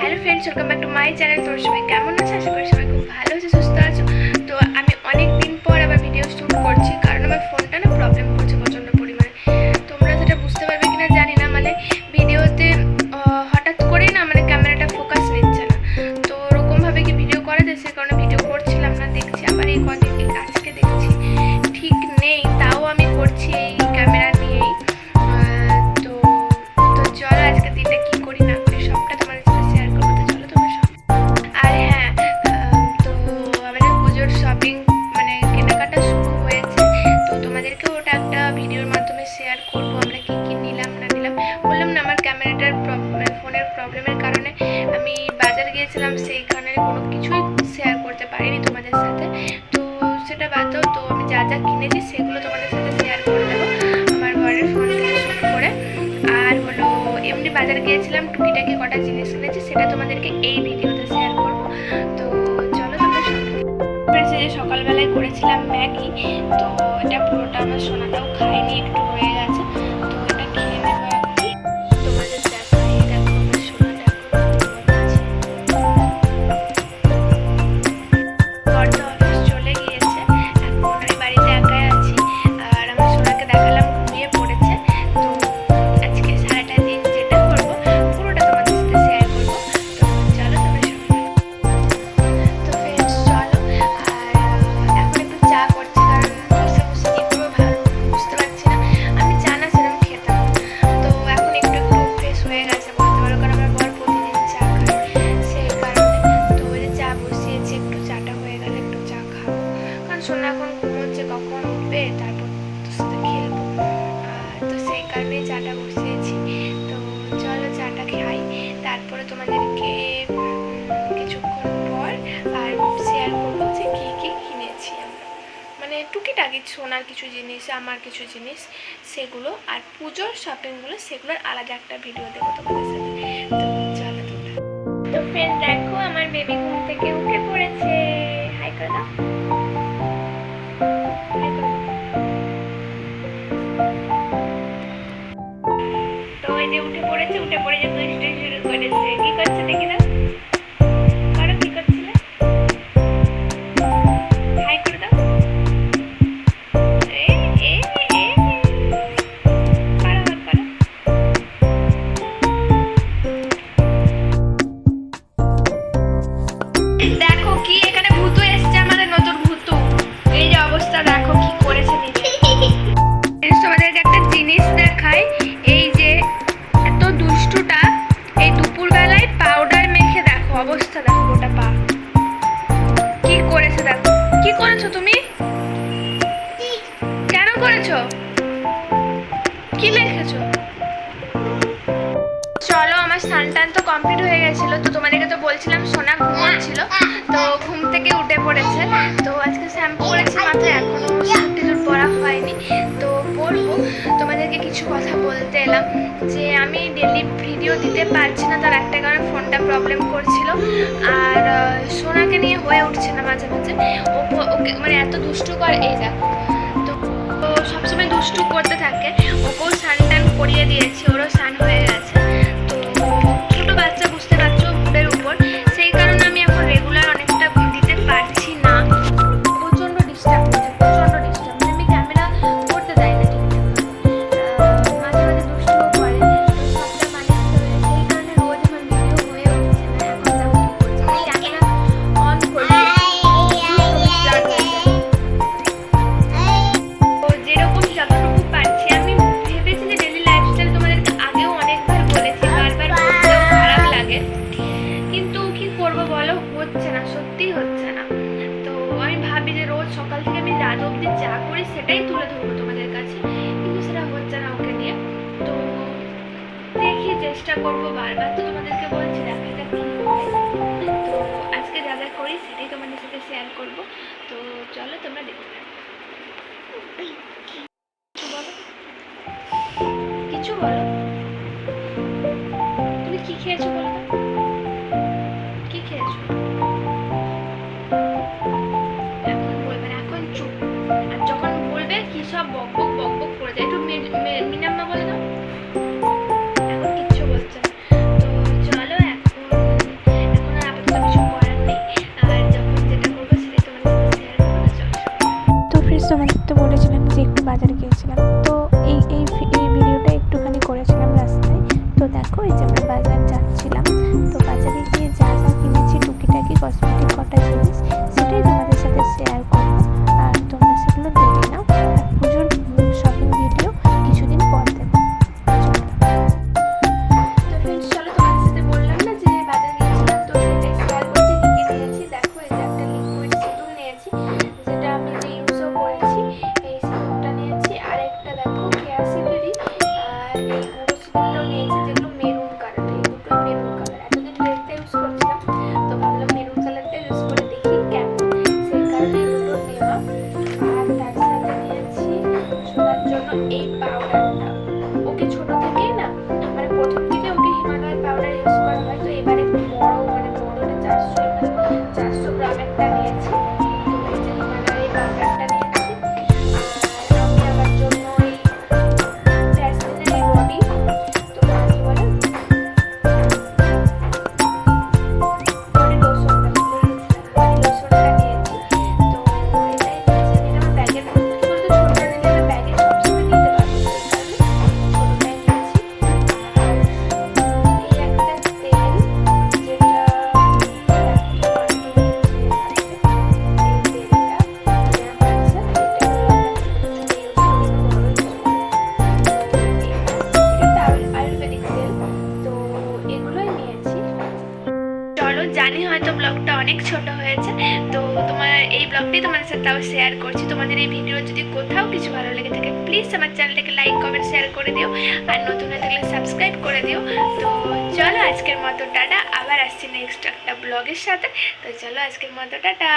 Hello friends welcome back to my channel তোমার সবাই কেমন আছো? আশা করি সবাই খুব ভালো আছে, সুস্থ আছো। শেয়ার করব আমরা কি কি নিলাম, না নিলাম, বললাম না আমার ক্যামেরাটার ফোনের প্রবলেমের কারণে আমি বাজার গিয়েছিলাম সেইখানে কোনো কিছুই শেয়ার করতে পারিনি তোমাদের সাথে। তো সেটা বাদ দাও, তো আমি যা যা কিনেছি সেগুলো তোমাদের সাথে শেয়ার করে দেবো আমার ঘরের ফোন থেকে শুট করে। আর হলো, এমনি বাজার গিয়েছিলাম, টুকিটাকি কটা জিনিস কিনেছি সেটা তোমাদেরকে এই ভিডিওতে শেয়ার করব। তো চলো তোমরা সকালবেলায় করেছিলাম ম্যাগি, তো এটা পুরোটা আমার সোনাটাও সোনা এখন ঘুমোচ্ছে কখন উঠবে, তারপর তোর সাথে খেলব। তো সেই কারণেই চাটা বসিয়েছি। তো চলো চাটা খাই। তারপরে তোমাদেরকে কিছুক্ষণ পর আর শেয়ার করব যে কী কী কিনেছি আমরা। মানে টুকিটাকি সোনার কিছু জিনিস, আমার কিছু জিনিস, সেগুলো আর পুজোর শপিংগুলো সেগুলোর আলাদা একটা ভিডিও দেবো তোমাদের সাথে। তো চলো তোমরা। তো ফ্রেন্ড দেখো, আমার বেবি ঘুম থেকে উঠে পড়েছে। হাই করে দাও যে উঠে পড়েছে উঠে পড়ে যে দুষ্টু শুরু করেছে কি করছে দেখি কি মেখেছো চলো, আমার স্নান টান তো কমপ্লিট হয়ে গেছিল, তো তোমাদেরকে তো বলছিলাম, সোনা ঘুমোচ্ছিল, তো ঘুম থেকে উঠে পড়েছে। তো আজকে শ্যাম্পু করেছি মাথায় এখনও টিজুর পরা হয়নি। তো পরবো। তোমাদেরকে কিছু কথা বলতে এলাম, যে আমি ডেলি ভিডিও দিতে পারছি না, তার একটা কারণে ফোনটা প্রবলেম করছিল। আর সোনাকে নিয়ে হয়ে উঠছে না মাঝে মাঝে। ওকে মানে এত দুষ্টু করে, এই দেখো। তো সবসময় দুষ্টু করতে থাকে। ওকেও স্নান করিয়ে দিয়েছি ওরও স্নান হয়ে রোজ সকাল থেকে আমি রাত অবধি যা করি সেটাই তুলে ধরবো তোমাদের কাছে। কিন্তু সেটা হচ্ছে না ওকে নিয়ে। তো দেখি চেষ্টা করব বারবার তো তোমাদেরকে বলছি দেখা যাক তো আজকে যা যা করি সেটাই তোমাদের সাথে শেয়ার করব। তো চলো তোমরা দেখতে অনেক ছোট হয়েছে। তো তোমার এই ব্লগটি তোমাদের সাথে তাও শেয়ার করছি। তোমাদের এই ভিডিও যদি কোথাও কিছু ভালো লেগে থাকে প্লিজ আমার চ্যানেলটাকে লাইক কমেন্ট শেয়ার করে দিও। আর নতুন হয়ে থাকলে সাবস্ক্রাইব করে দিও। তো চলো আজকের মতো, টাটা। আবার আসছি নেক্সট একটা ব্লগের সাথে। তো চলো আজকের মতো, টাটা।